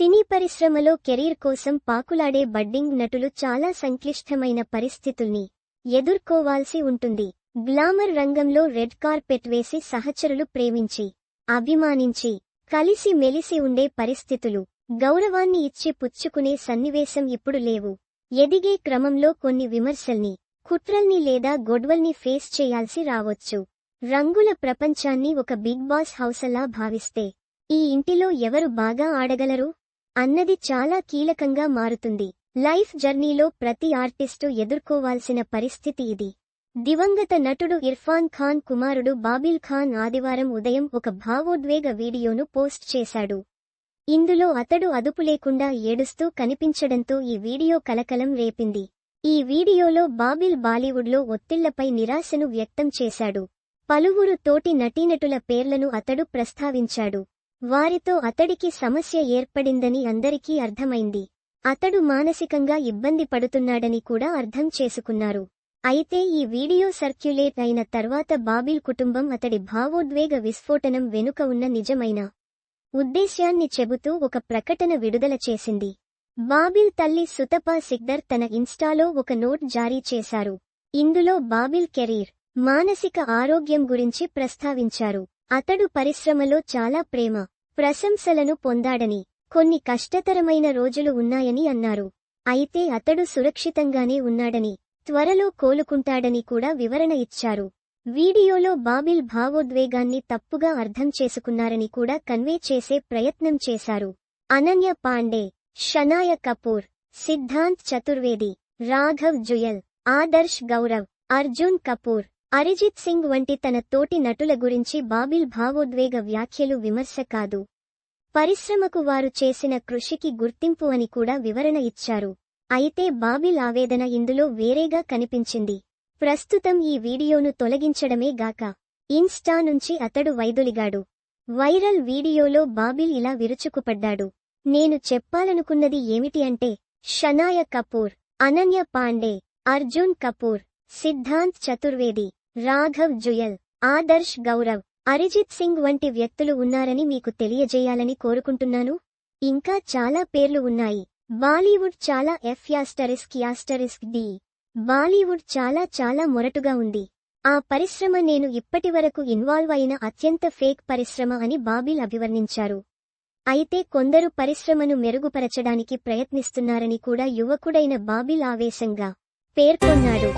సినీ పరిశ్రమలో కెరీర్ కోసం పాకులాడే బడ్డింగ్ నటులు చాలా సంక్లిష్టమైన పరిస్థితుల్ని ఎదుర్కోవాల్సి ఉంటుంది. గ్లామర్ రంగంలో రెడ్ కార్పెట్ వేసి సహచరులు ప్రేమించి అభిమానించి కలిసి మెలిసి ఉండే పరిస్థితులు గౌరవాన్ని ఇచ్చి పుచ్చుకునే సన్నివేశం ఇప్పుడు లేవు. ఎదిగే క్రమంలో కొన్ని విమర్శల్ని కుట్రల్ని లేదా గొడవల్ని ఫేస్ చేయాల్సి రావొచ్చు. రంగుల ప్రపంచాన్ని ఒక బిగ్ బాస్ హౌసలా భావిస్తే ఈ ఇంటిలో ఎవరు బాగా ఆడగలరు? అన్నది చాలా కీలకంగా మారుతుంది. లైఫ్ జర్నీలో ప్రతి ఆర్టిస్టు ఎదుర్కోవాల్సిన పరిస్థితి ఇది. దివంగత నటుడు ఇర్ఫాన్ ఖాన్ కుమారుడు బాబిల్ ఖాన్ ఆదివారం ఉదయం ఒక భావోద్వేగ వీడియోను పోస్ట్ చేశాడు. ఇందులో అతడు అదుపు లేకుండా ఏడుస్తూ కనిపించడంతో ఈ వీడియో కలకలం రేపింది. ఈ వీడియోలో బాబిల్ బాలీవుడ్లో ఒత్తిళ్ళపై నిరాశను వ్యక్తం చేశాడు. పలువురు తోటి నటీనటుల పేర్లను అతడు ప్రస్తావించాడు. వారితో అతడికి సమస్య ఏర్పడిందని అందరికీ అర్థమైంది. అతడు మానసికంగా ఇబ్బంది పడుతున్నాడని కూడా అర్థం చేసుకున్నారు. అయితే ఈ వీడియో సర్క్యులేట్ అయిన తర్వాత బాబిల్ కుటుంబం అతడి భావోద్వేగ విస్ఫోటనం వెనుక ఉన్న నిజమైన ఉద్దేశ్యాన్ని చెబుతూ ఒక ప్రకటన విడుదల చేసింది. బాబిల్ తల్లి సుతపా సిక్దర్ తన ఇన్స్టాలో ఒక నోట్ జారీ చేశారు. ఇందులో బాబిల్ కెరీర్ మానసిక ఆరోగ్యం గురించి ప్రస్తావించారు. అతడు పరిశ్రమలో చాలా ప్రేమ ప్రశంసలను పొందాడని కొన్ని కష్టతరమైన రోజులు ఉన్నాయని అన్నారు. అయితే అతడు సురక్షితంగానే ఉన్నాడని త్వరలో కోలుకుంటాడని కూడా వివరణ ఇచ్చారు. వీడియోలో బాబిల్ భావోద్వేగాన్ని తప్పుగా అర్థం చేసుకున్నారని కూడా కన్వే చేసే ప్రయత్నం చేశారు. అనన్య పాండే షనాయ కపూర్ సిద్ధాంత్ చతుర్వేది రాఘవ్ జుయల్ ఆదర్శ్ గౌరవ్ అర్జున్ కపూర్ అరిజిత్ సింగ్ వంటి తన తోటి నటుల గురించి బాబిల్ భావోద్వేగ వ్యాఖ్యలు విమర్శ కాదు. పరిశ్రమకు వారు చేసిన కృషికి గుర్తింపు అని కూడా వివరణ ఇచ్చారు. అయితే బాబిల్ ఆవేదన ఇందులో వేరేగా కనిపించింది. ప్రస్తుతం ఈ వీడియోను తొలగించడమే గాక ఇన్స్టా నుంచి అతడు వైదొలిగాడు. వైరల్ వీడియోలో బాబిల్ ఇలా విరుచుకుపడ్డాడు. నేను చెప్పాలనుకున్నది ఏమిటి అంటే షనాయ కపూర్ అనన్య పాండే అర్జున్ కపూర్ సిద్ధాంత్ చతుర్వేది. రాఘవ్ జుయల్ ఆదర్శ్ గౌరవ్ అరిజిత్ సింగ్ వంటి వ్యక్తులు ఉన్నారని మీకు తెలియజేయాలని కోరుకుంటున్నాను. ఇంకా చాలా పేర్లు ఉన్నాయి. బాలీవుడ్ చాలా F asterisk asterisk D Bollywood చాలా చాలా మొరటుగా ఉంది. ఆ పరిశ్రమ నేను ఇప్పటివరకు ఇన్వాల్వ్ అయిన అత్యంత ఫేక్ పరిశ్రమ అని బాబిల్ అభివర్ణించారు. అయితే కొందరు పరిశ్రమను మెరుగుపరచడానికి ప్రయత్నిస్తున్నారని కూడా యువకుడైన బాబిల్ ఆవేశంగా పేర్కొన్నాడు.